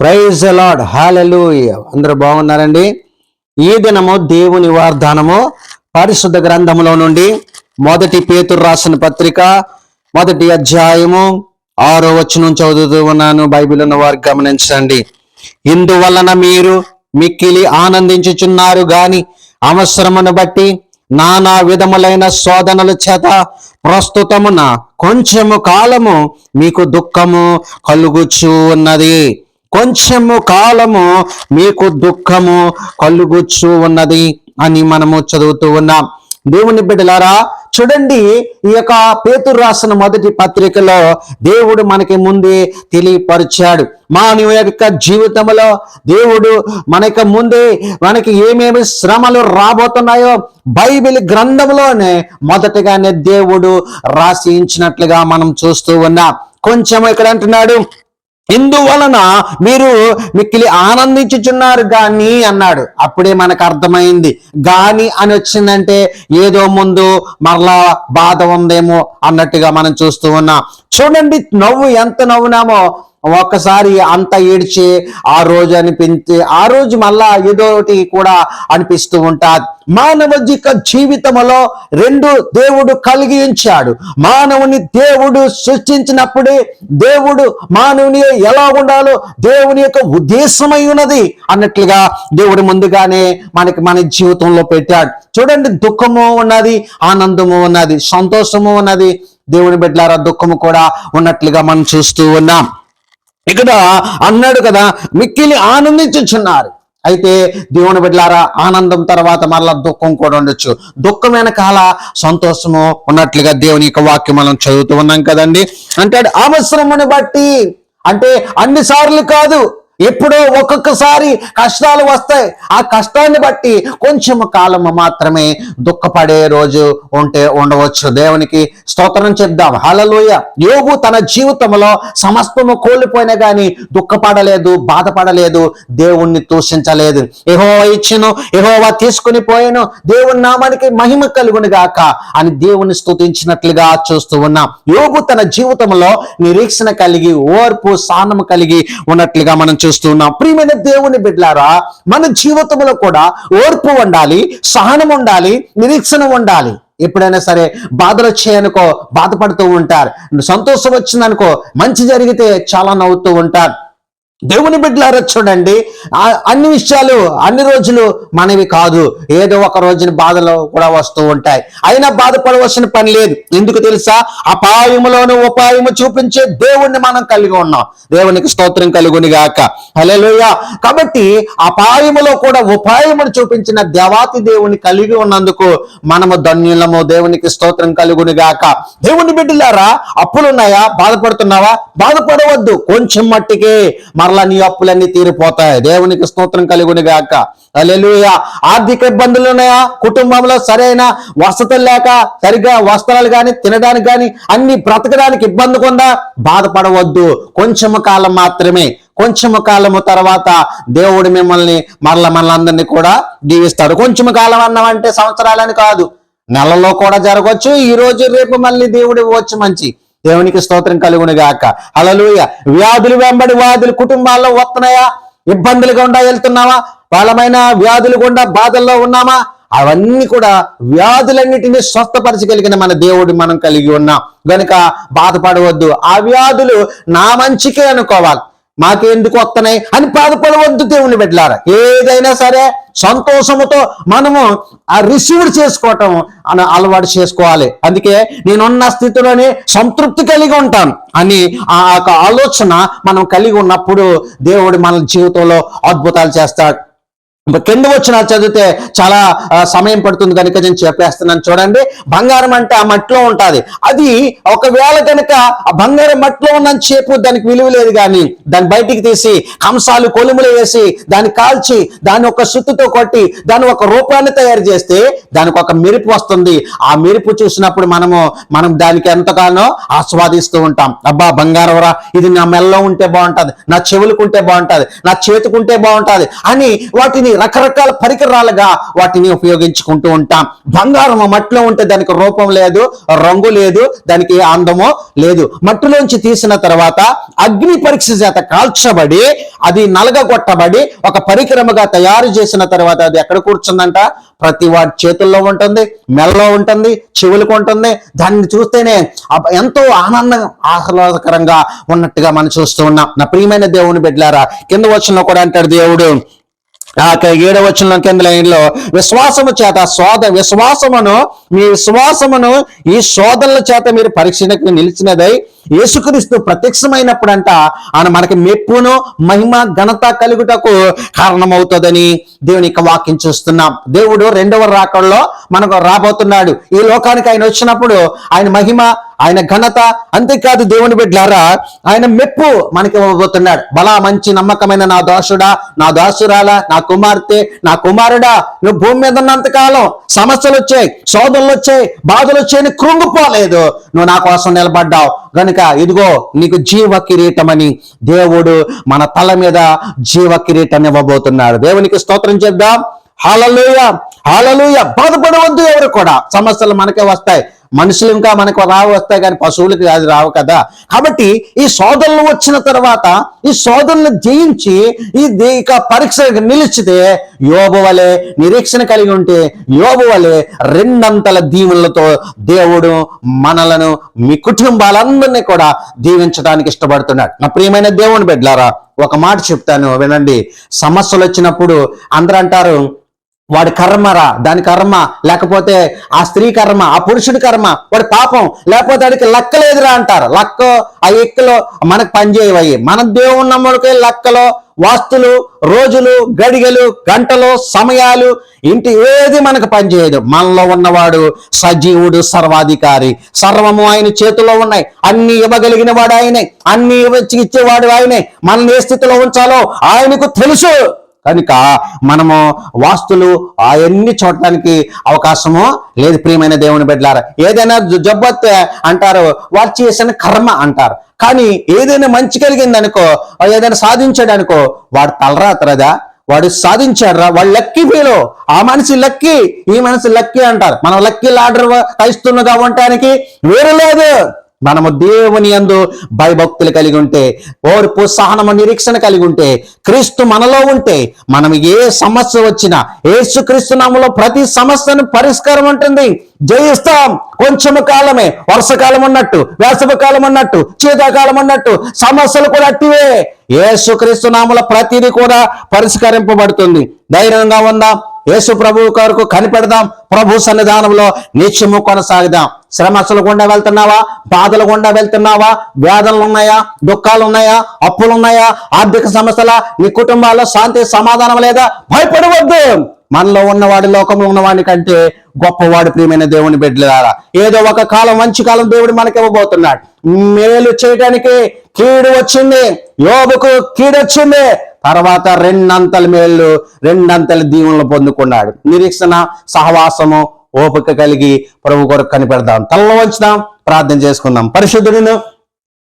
Praise lord హాలెలు అందరూ బాగున్నారండి? ఈ దినము దేవుని వాగ్దానము పరిశుద్ధ గ్రంథములో నుండి మొదటి పేతురు రాసిన పత్రిక మొదటి అధ్యాయము ఆరో వచనం చదువుతూ ఉన్నాను. బైబిల్ ఉన్న వారు గమనించండి. ఇందువలన మీరు మిక్కిలి ఆనందించుచున్నారు గాని అవసరమును బట్టి నానా విధములైన శోధనల చేత ప్రస్తుతమున కొంచెము కాలము మీకు దుఃఖము కలుగుచూ ఉన్నది. కొంచెము కాలము మీకు దుఃఖము కలుగుచూ ఉన్నది అని మనము చదువుతూ ఉన్నాం. దేవుని బిడ్డలారా చూడండి ఈ యొక్క పేతురు రాసిన మొదటి పత్రికలో దేవుడు మనకి ముందే తెలియపరిచాడు. మానవ యొక్క జీవితంలో దేవుడు మనకి ముందే మనకి ఏమేమి శ్రమలు రాబోతున్నాయో బైబిల్ గ్రంథంలోనే మొదటగానే దేవుడు రాసి ఇచ్చినట్లుగా మనం చూస్తూ ఉన్నాం. కొంచెం ఇక్కడ అంటున్నాడు ఇందువలన మీరు మిక్కిలి ఆనందించుచున్నారు గాని అన్నాడు. అప్పుడే మనకు అర్థమైంది. గాని అని వచ్చిందంటే ఏదో ముందు మరలా బాధ ఉందేమో అన్నట్టుగా మనం చూస్తూ ఉన్నాం. చూడండి నవ్వు ఎంత నవ్వునామో. ఒక్కసారి అంత ఏడ్చి ఆ రోజు అనిపించి ఆ రోజు మళ్ళా ఏదోటి కూడా అనిపిస్తూ ఉంటాది. మానవ జీవితంలో రెండు దేవుడు కలిగి ఉంచాడు మానవుని దేవుడు సృష్టించినప్పుడే దేవుడు మానవుని ఎలా ఉండాలో దేవుని యొక్క ఉద్దేశమై ఉన్నది అన్నట్లుగా దేవుడు ముందుగానే మనకి మన జీవితంలో పెట్టాడు. చూడండి దుఃఖము ఉన్నది ఆనందము ఉన్నది సంతోషము ఉన్నది. దేవుని బిడ్డలారా దుఃఖము కూడా ఉన్నట్లుగా మనం చూస్తూ ఉన్నాం. ఇక్కడ అన్నాడు కదా మిక్కిలి ఆనందించుచున్నారు. అయితే దేవుని బిడ్డలారా ఆనందం తర్వాత మరలా దుఃఖం కూడా ఉండొచ్చు. దుఃఖం వెనకాల సంతోషము ఉన్నట్లుగా దేవుని యొక్క వాక్యం మనం చదువుతూ ఉన్నాం కదండి. అంటాడు అవసరముని బట్టి. అంటే అన్ని సార్లు కాదు. ఎప్పుడో ఒక్కొక్కసారి కష్టాలు వస్తాయి. ఆ కష్టాన్ని బట్టి కొంచెం కాలము మాత్రమే దుఃఖపడే రోజు ఉంటే ఉండవచ్చు. దేవునికి స్తోత్రం చెప్దాం. హలలోయ యోగు తన జీవితంలో సమస్తము కోల్పోయినా కానీ దుఃఖపడలేదు బాధపడలేదు దేవుణ్ణి దూషించలేదు ఎహోవా ఇచ్చును ఎహోవా తీసుకుని పోయాను. దేవుని నామానికి మహిమ కలుగును గాక అని దేవుణ్ణి స్తుతించినట్లుగా చూస్తూ ఉన్నాం. యోగు తన జీవితంలో నిరీక్షణ కలిగి ఓర్పు సానము కలిగి ఉన్నట్లుగా మనం చూస్తున్నాం ప్రియమైన దేవుని బిడ్లారా మన జీవితంలో కూడా ఓర్పు ఉండాలి సహనం ఉండాలి నిరీక్షణ ఉండాలి. ఎప్పుడైనా సరే బాధలు వచ్చాయనుకో బాధపడుతూ ఉంటారు. సంతోషం వచ్చిందనుకో మంచి జరిగితే చాలా నవ్వుతూ ఉంటారు. దేవుని బిడ్డలారా చూడండి. అన్ని విషయాలు అన్ని రోజులు మనవి కాదు. ఏదో ఒక రోజున బాధలు కూడా వస్తూ ఉంటాయి. అయినా బాధపడవలసిన పని లేదు. ఎందుకు తెలుసా? అపాయములోను ఉపాయము చూపించే దేవుణ్ణి మనం కలిగి ఉన్నాం. దేవునికి స్తోత్రం కలుగుని గాక. హలోయ కాబట్టి అపాయములో కూడా ఉపాయమును చూపించిన దేవాతి దేవుని కలిగి ఉన్నందుకు మనము ధన్యులము. దేవునికి స్తోత్రం కలుగుని గాక. దేవుని బిడ్డలారా అప్పులున్నాయా? బాధపడుతున్నావా? బాధపడవద్దు. కొంచెం మట్టికే. మరలా నీ అప్పులన్నీ తీరిపోతాయి. దేవునికి స్తోత్రం కలుగుని గాక. అలెలుయ ఆర్థిక ఇబ్బందులు ఉన్నాయా? కుటుంబంలో సరైన వసతులు లేక సరిగ్గా వస్త్రాలు కానీ తినడానికి కానీ అన్ని బ్రతకడానికి ఇబ్బంది కొందా? బాధపడవద్దు. కొంచెము కాలం మాత్రమే. కొంచెము కాలము తర్వాత దేవుడు మిమ్మల్ని మరల మనలందరినీ కూడా దీవిస్తాడు. కొంచెము కాలం అన్నామంటే సంవత్సరాలని కాదు. నెలలో కూడా జరగవచ్చు ఈ రోజు రేపు మళ్ళీ దేవుడు ఇవ్వచ్చు మంచి దేవునికి స్తోత్రం కలుగును గాక అలలుయ వ్యాధులు వెంబడి వ్యాధులు కుటుంబాల్లో వస్తున్నాయా? ఇబ్బందులు గుండా వెళ్తున్నావా? బలమైన వ్యాధులు గుండా బాధల్లో ఉన్నామా? అవన్నీ కూడా వ్యాధులన్నిటిని స్వస్థపరచగలిగిన మన దేవుడు మనం కలిగి ఉన్నాం. గనుక బాధపడవద్దు. ఆ వ్యాధులు నా మంచికే అనుకోవాలి. మాకెందుకు వస్తున్నాయి అని బాధపడవద్దు దేవుని బిడ్డలారా. ఏదైనా సరే సంతోషముతో మనము ఆ రిసీవ్ చేసుకోవటం అని అలవాటు చేసుకోవాలి. అందుకే నేనున్న స్థితిలోనే సంతృప్తి కలిగి ఉంటాను అని ఆ యొక్క ఆలోచన మనం కలిగి ఉన్నప్పుడు దేవుడు మన జీవితంలో అద్భుతాలు చేస్తాడు. కింద వచ్చిన చదివితే చాలా సమయం పడుతుంది కనుక నేను చెప్పేస్తున్నాను. చూడండి బంగారం అంటే ఆ మట్టిలో ఉంటుంది. అది ఒకవేళ కనుక ఆ బంగారం మట్టిలో ఉన్నంత చెప్పు దానికి విలువ లేదు కానీ దాన్ని బయటికి తీసి కంసాలు కొలుములు వేసి దాన్ని కాల్చి దాన్ని ఒక సుత్తుతో కొట్టి దాన్ని ఒక రూపాన్ని తయారు చేస్తే దానికి ఒక మెరుపు వస్తుంది. ఆ మెరుపు చూసినప్పుడు మనము మనం దానికి ఎంతగానో ఆస్వాదిస్తూ ఉంటాం. అబ్బా బంగారం రా ఇది నా మెల్లో ఉంటే బాగుంటుంది నా చెవులకు ఉంటే నా చేతికుంటే బాగుంటుంది అని వాటిని రకరకాల పరికరాలుగా వాటిని ఉపయోగించుకుంటూ ఉంటాం. బంగారం మట్టిలో ఉంటే దానికి రూపం లేదు రంగు లేదు దానికి అందము అందమో లేదు. మట్టిలోంచి తీసిన తర్వాత అగ్ని పరీక్ష చేత కాల్చబడి అది నలగగొట్టబడి ఒక పరికరముగా తయారు చేసిన తర్వాత అది ఎక్కడ కూర్చుందంట? ప్రతి వాడి చేతుల్లో ఉంటుంది మెల్లో ఉంటుంది చెవులకు ఉంటుంది. దాన్ని చూస్తేనే ఎంతో ఆనందం ఆహ్లాదకరంగా ఉన్నట్టుగా మనం చూస్తూ ఉన్నాం. నా ప్రియమైన దేవుని బిడ్డలారా కింద వచ్చిన కూడా అంటాడు దేవుడు ఏడవ వచ్చిన కింద లైన్లో విశ్వాసము చేత శోధ విశ్వాసమును మీ విశ్వాసమును ఈ శోధనల చేత మీరు పరీక్షలకు నిలిచినదై యేసుక్రీస్తు ప్రత్యక్షమైనప్పుడంట ఆయన మనకి మెప్పును మహిమ ఘనత కలుగుటకు కారణమవుతుందని దేవుని యొక్క వాక్యం చూస్తున్నాం. దేవుడు రెండవ రాకడలో మనకు రాబోతున్నాడు. ఈ లోకానికి ఆయన వచ్చినప్పుడు ఆయన మహిమ ఆయన ఘనత అంతేకాదు దేవుని బిడ్డారా ఆయన మెప్పు మనకి ఇవ్వబోతున్నాడు. బలా మంచి నమ్మకమైన నా దోషుడా నా దాసురాలా నా కుమార్తె నా కుమారుడా నువ్వు భూమి మీద ఉన్నంత కాలం సమస్యలు వచ్చాయి శోధనలు వచ్చాయి బాధలు వచ్చాయని కృంగిపోలేదు. నువ్వు నా కోసం నిలబడ్డావు. గనుక ఇదిగో నీకు జీవ కిరీటమని దేవుడు మన తల మీద జీవ కిరీటం ఇవ్వబోతున్నాడు దేవునికి స్తోత్రం చేద్దాం. హాలలుయ హాలలుయ బాధపడవద్దు ఎవరు కూడా. సమస్యలు మనకే వస్తాయి. మనుషులు ఇంకా మనకు రావు వస్తాయి కానీ పశువులకి అది రావు కదా. కాబట్టి ఈ సోదరులు వచ్చిన తర్వాత ఈ సోదరులు జయించి ఈ దేక ఇక పరీక్ష నిలిచితే యోబు వలె నిరీక్షణ కలిగి ఉంటే యోబు వలె రెండంతల దీవులతో దేవుడు మనలను మీ కుటుంబాలందరినీ కూడా దీవించడానికి ఇష్టపడుతున్నాడు. నా ప్రియమైన దేవుని బిడ్డలారా ఒక మాట చెప్తాను వినండి. సమస్యలు వచ్చినప్పుడు అందరూ అంటారు వాడి కర్మరా దాని కర్మ లేకపోతే ఆ స్త్రీ కర్మ ఆ పురుషుడి కర్మ వాడి పాపం లేకపోతే వాడికి లెక్కలేదురా అంటారు. లక్క ఆ ఎక్కలో మనకు పనిచేయవయ్యి మన దేవున్న నమ్మడికే లెక్కలో వాస్తులు రోజులు గడిగలు గంటలు సమయాలు ఇంటి ఏది మనకు పనిచేయదు మనలో ఉన్నవాడు సజీవుడు సర్వాధికారి. సర్వము ఆయన చేతిలో ఉన్నాయి. అన్ని ఇవ్వగలిగిన వాడు ఆయనే. అన్ని ఇవ్వచ్చి ఇచ్చేవాడు ఆయనే. మనల్ని ఏ స్థితిలో ఉంచాలో ఆయనకు తెలుసు. కనుక మనము వాస్తులు అవన్నీ చూడటానికి అవకాశము లేదు ప్రియమైన దేవుని బిడ్డలారా. ఏదైనా జ- అంటారు వారు చేసిన కర్మ అంటారు. కానీ ఏదైనా మంచి కలిగిందనుకో ఏదైనా సాధించాడనుకో వాడు తలరాత్రదా? వాడు సాధించాడరా? వాడు లక్కీ ఫీలు. ఆ మనిషి లక్కీ ఈ మనిషి లక్కీ అంటారు. మనం లక్కీ లాడర్ ఇస్తున్నగా ఉండటానికి వేరు లేదు. మనము దేవుని యందు భయభక్తులు కలిగి ఉంటే ఓర్పు సహనము నిరీక్షణ కలిగి ఉంటే క్రీస్తు మనలో ఉంటే మనం ఏ సమస్య వచ్చినా ఏసుక్రీస్తు నామలో ప్రతి సమస్యను పరిష్కారం ఉంటుంది. జయిస్తాం. కొంచెము కాలమే. వర్షకాలం అన్నట్టు వేసవి కాలం అన్నట్టు శీతాకాలం అన్నట్టు సమస్యలు కూడా అట్టివే. ఏసుక్రీస్తు నామల ప్రతిదీ కూడా పరిష్కరింపబడుతుంది. ధైర్యంగా ఉందాం. యేసు ప్రభు కొరకు కనిపెడదాం. ప్రభు సన్నిధానంలో నిత్యము కొనసాగుదాం. శ్రమస్సులు గుండా వెళ్తున్నావా? బాధలు గుండా వెళ్తున్నావా? వేదనలు ఉన్నాయా? దుఃఖాలు ఉన్నాయా? అప్పులు ఉన్నాయా? ఆర్థిక సమస్యల? నీ కుటుంబాల్లో శాంతి సమాధానం లేదా? భయపడవద్దు. మనలో ఉన్నవాడి లోకంలో ఉన్నవాడి కంటే గొప్పవాడు ప్రియమైన దేవుని బిడ్డలారా. ఏదో ఒక కాలం మంచి కాలం దేవుడు మనకి ఇవ్వబోతున్నాడు. మేలు చేయడానికి కీడు వచ్చింది. యోబుకు కీడు వచ్చింది తర్వాత రెండంతల మేళ్ళు రెండంతల దీవెనలు పొందుకున్నాడు. నిరీక్షణ సహవాసము ఓపిక కలిగి ప్రభు కొరకు కనిపెడదాం. తల్ల వంచుదాం ప్రార్థన చేసుకుందాం. పరిశుద్ధుడును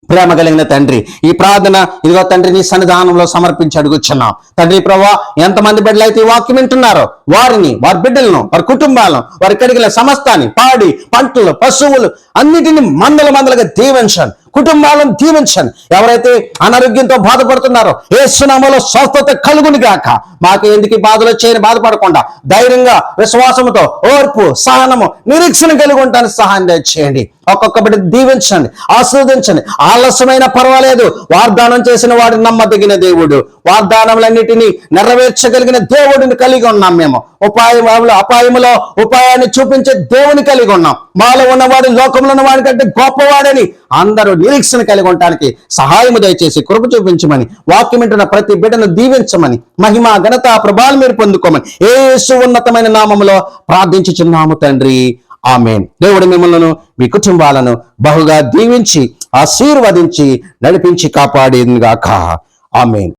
ప్రేమ కలిగిన తండ్రి ఈ ప్రార్థన ఇదిగో తండ్రి నీ సన్నిధానంలో సమర్పించి అడుగుచున్నాం. తండ్రి ప్రభా ఎంతమంది బిడ్డలు అయితే ఈ వాక్యం వింటున్నారో వారిని వారి బిడ్డలను వారి కుటుంబాలను వారి కడిగిన సమస్తాన్ని పాడి పంటలు పశువులు అన్నిటిని మందల మందలుగా దీవించండి. కుటుంబాలను దీవించండి. ఎవరైతే అనారోగ్యంతో బాధపడుతున్నారో ఏ సునామలో స్వస్థత కలుగుని గాక. మాకు ఎందుకు బాధలు వచ్చాయని బాధపడకుండా ధైర్యంగా విశ్వాసంతో ఓర్పు సహనము నిరీక్షణ కలిగి ఉంటానికి సహాయం దయచేయండి. ఒక్కొక్క బిడ్డ దీవించండి ఆస్వాదించండి ఆలస్యమైన పర్వాలేదు. వాగ్దానం చేసిన వాడు నమ్మదగిన దేవుడు. వాగ్దానములన్నిటినీ నెరవేర్చగలిగిన దేవుడిని కలిగి ఉన్నాం మేము. ఉపాయములు అపాయములో ఉపాయాన్ని చూపించే దేవుని కలిగి ఉన్నాం. మాలో ఉన్నవాడు లోకంలో ఉన్నవాడి కంటే గొప్పవాడని అందరూ నిరీక్షణ కలిగి ఉండటానికి సహాయము దయచేసి కృప చూపించమని వాక్యం వింటున్న ప్రతి బిడ్డను దీవించమని మహిమ ఘనత ప్రభావం మీరు పొందుకోమని ఏ ఉన్నతమైన నామములో ప్రార్థించుచున్నాము తండ్రి. ఆమెన్. దేవుడు మిమ్మల్ని మీ కుటుంబాలను బహుగా దీవించి ఆశీర్వదించి నడిపించి కాపాడేందుగాక. ఆమెన్.